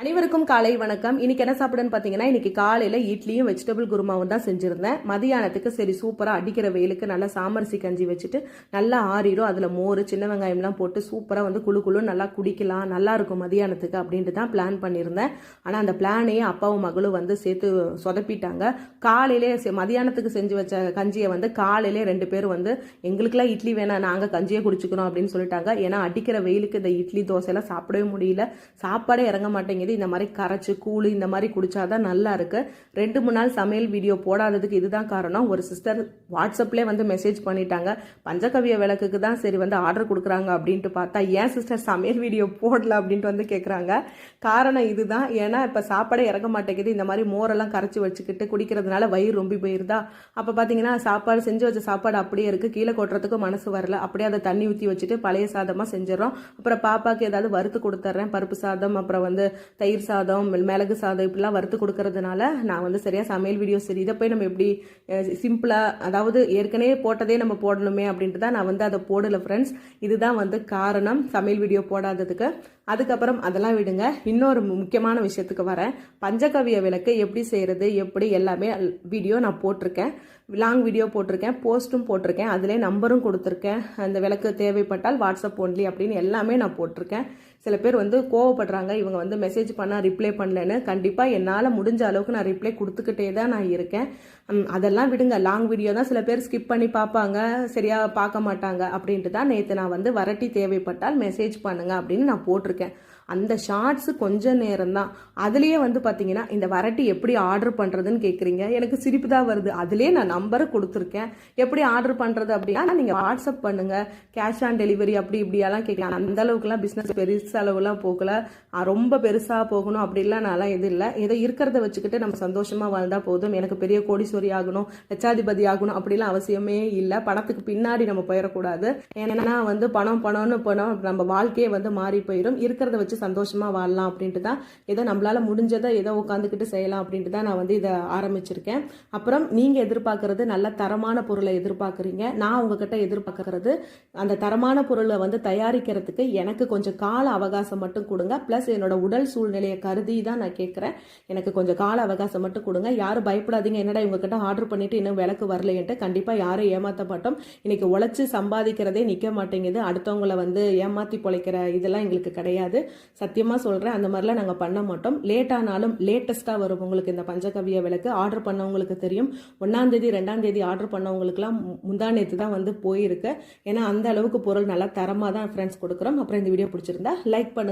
அனைவருக்கும் காலை வணக்கம். இன்னைக்கு என்ன சாப்பிடுன்னு பார்த்தீங்கன்னா இன்னைக்கு காலையில் இட்லியும் வெஜிடபிள் குருமாவும் தான் செஞ்சுருந்தேன். மதியானத்துக்கு சரி சூப்பராக அடிக்கிற வெயிலுக்கு நல்லா சாமரிசி கஞ்சி வச்சுட்டு நல்லா ஆறிடும் அதில் மோர் சின்ன வெங்காயம்லாம் போட்டு சூப்பராக வந்து குழு குழு நல்லா குடிக்கலாம். நல்லா இருக்கும் மதியானத்துக்கு அப்படின்ட்டு தான் பிளான் பண்ணியிருந்தேன். ஆனால் அந்த பிளானையே அப்பாவும் மகளும் வந்து சேர்த்து சொதப்பிட்டாங்க. காலையிலே செ- மதியானத்துக்கு செஞ்சு வச்ச கஞ்சியை வந்து காலையிலே ரெண்டு பேரும் வந்து எங்களுக்கெல்லாம் இட்லி வேணாம் நாங்கள் கஞ்சியே குடிச்சுக்கிறோம் அப்படின்னு சொல்லிட்டாங்க. ஏன்னா அடிக்கிற வெயிலுக்கு இந்த இட்லி தோசையெல்லாம் சாப்பிடவே முடியல. சாப்பாடே இறங்க மாட்டேங்குது. இந்த மாதிரி கரைச்சு கூழ் இந்த மாதிரி குடிச்சாதான் நல்லா இருக்கு. ரெண்டு மூணு நாள் சமையல் வீடியோ போடாததுக்கு இதுதான் காரணம். ஒரு சிஸ்டர் வாட்ஸ்அப்லேயே வந்து மெசேஜ் பண்ணிட்டாங்க. பஞ்சகவிய விளக்குக்கு தான் சரி வந்து ஆர்டர் கொடுக்குறாங்க அப்படின்ட்டு பார்த்தா ஏன் சிஸ்டர் சமையல் வீடியோ போடல அப்படின்ட்டு வந்து கேட்குறாங்க காரணம் இதுதான். ஏன்னா இப்போ சாப்பாடே இறங்க மாட்டேங்குது. இந்த மாதிரி மோரெல்லாம் கரைச்சி வச்சுக்கிட்டு குடிக்கிறதுனால வயிறு ரொம்பி போயிருதா? அப்போ பார்த்தீங்கன்னா சாப்பாடு செஞ்சு வச்ச சாப்பாடு அப்படியே இருக்குது கீழே கொட்டுறதுக்கு மனசு வரல. அப்படியே அதை தண்ணி ஊற்றி வச்சுட்டு பழைய சாதமாக செஞ்சிடறோம். அப்புறம் பாப்பாக்கு ஏதாவது வறுத்து கொடுத்துட்றேன். பருப்பு சாதம் அப்புறம் வந்து தயிர் சாதம் மிளகு சாதம் இப்படிலாம் வறுத்து கொடுக்கறதுனால நான் வந்து சரியாக சமையல் வீடியோ சரி இதை போய் நம்ம எப்படி சிம்பிளாக அதாவது ஏற்கனவே போட்டதே நம்ம போடணுமே அப்படின்ட்டு தான் நான் வந்து அதை போடலை ஃப்ரெண்ட்ஸ் இதுதான் வந்து காரணம். சமையல் வீடியோ போடாததுக்கு. அதுக்கப்புறம் அதெல்லாம் விடுங்க. இன்னொரு முக்கியமான விஷயத்துக்கு வரேன். பஞ்சகவிய விளக்கு எப்படி செய்கிறது எப்படி எல்லாமே வீடியோ நான் போட்டிருக்கேன். லாங் வீடியோ போட்டிருக்கேன். போஸ்ட்டும் போட்டிருக்கேன். அதிலே நம்பரும் கொடுத்துருக்கேன். அந்த விளக்கு தேவைப்பட்டால் வாட்ஸ்அப் ஒன்லி அப்படின்னு எல்லாமே நான் போட்டிருக்கேன். சில பேர் வந்து கோவப்படுறாங்க இவங்க வந்து மெசேஜ் பண்ணால் ரிப்ளை பண்ணலன்னு. கண்டிப்பாக என்னால் முடிஞ்ச அளவுக்கு நான் ரிப்ளை கொடுத்துக்கிட்டே தான் நான் இருக்கேன். அதெல்லாம் விடுங்க. லாங் வீடியோ தான் சில பேர் ஸ்கிப் பண்ணி பார்ப்பாங்க. சரியாக பார்க்க மாட்டாங்க அப்படின்ட்டு தான் நேற்று நான் வந்து வரட்டி தேவைப்பட்டால் மெசேஜ் பண்ணுங்க அப்படின்னு நான் போட்டிருக்கேன். அந்த ஷார்ட்ஸ் கொஞ்ச நேரம் தான் அதுலேயே வந்து பார்த்தீங்கன்னா இந்த வரட்டி எப்படி ஆர்டர் பண்ணுறதுன்னு கேட்குறீங்க எனக்கு சிரிப்பு தான் வருது. அதுலேயே நான் நம்பரை கொடுத்துருக்கேன். எப்படி ஆர்டர் பண்ணுறது அப்படின்னா நீங்கள் வாட்ஸ்அப் பண்ணுங்கள் கேஷ் ஆன் டெலிவரி அப்படி இப்படியெல்லாம் கேட்கலாம் அந்த அளவுக்குலாம் பிஸ்னஸ் பெருசு அளவுலாம் போகல. ரொம்ப பெருசாக போகணும் அப்படிலாம் நான்லாம் எதுவும் இல்லை. ஏதோ இருக்கிறத வச்சுக்கிட்டு நம்ம சந்தோஷமாக வாழ்ந்தால் போதும். எனக்கு பெரிய கோடீஸ்வரி ஆகணும் லட்சாதிபதி ஆகணும் அப்படிலாம் அவசியமே இல்லை. பணத்துக்கு பின்னாடி நம்ம போயிடக்கூடாது. ஏன்னா வந்து பணம் பணம்னு பணம் நம்ம வாழ்க்கையே வந்து மாறி போயிடும் இருக்கிறத வச்சு சந்தோஷமாக வாழலாம் அப்படின்ட்டு தான் ஏதோ நம்மளால் முடிஞ்சதை ஏதோ உட்காந்துக்கிட்டு செய்யலாம் அப்படின்ட்டு தான் நான் வந்து இதை ஆரம்பிச்சிருக்கேன். அப்புறம் நீங்கள் எதிர்பார்க்கறது நல்ல தரமான பொருளை எதிர்பார்க்குறீங்க. நான் உங்ககிட்ட எதிர்பார்க்கறது அந்த தரமான பொருளை வந்து தயாரிக்கிறதுக்கு எனக்கு கொஞ்சம் கால அவகாசம் மட்டும் கொடுங்க. ப்ளஸ் என்னோட உடல் சூழ்நிலையை கருதி தான் நான் கேட்குறேன். எனக்கு கொஞ்சம் கால அவகாசம் மட்டும் கொடுங்க. யாரும் பயப்படாதீங்க. என்னடா இவங்ககிட்ட ஆர்டர் பண்ணிட்டு இன்னும் விளக்கு வரலையன்ட்டு கண்டிப்பாக யாரும் ஏமாற்ற மாட்டோம். இன்னைக்கு உழைச்சி சம்பாதிக்கிறதே நிற்க மாட்டேங்குது. அடுத்தவங்கள வந்து ஏமாற்றி பொழைக்கிற இதெல்லாம் எங்களுக்கு கிடையாது. சத்தியமாக சொல்கிறேன் அந்த மாதிரிலாம் நாங்கள் பண்ண மாட்டோம். லேட் ஆனாலும் லேட்டஸ்ட்டாக வரும் உங்களுக்கு இந்த பஞ்சகவிய விளக்கு. ஆர்டர் பண்ணவங்களுக்கு தெரியும். ஒன்றாந்தேதி ரெண்டாந்தேதி ஆர்டர் பண்ணவங்களுக்குலாம் முந்தானேத்து முந்தா தான் வந்து போயிருக்கு. ஏன்னா அந்த அளவுக்கு பொருள் நல்லா தரமாக தான் ஃப்ரெண்ட்ஸ் கொடுக்குறோம். அப்புறம் இந்த வீடியோ பிடிச்சிருந்தா லைக் பண்ணு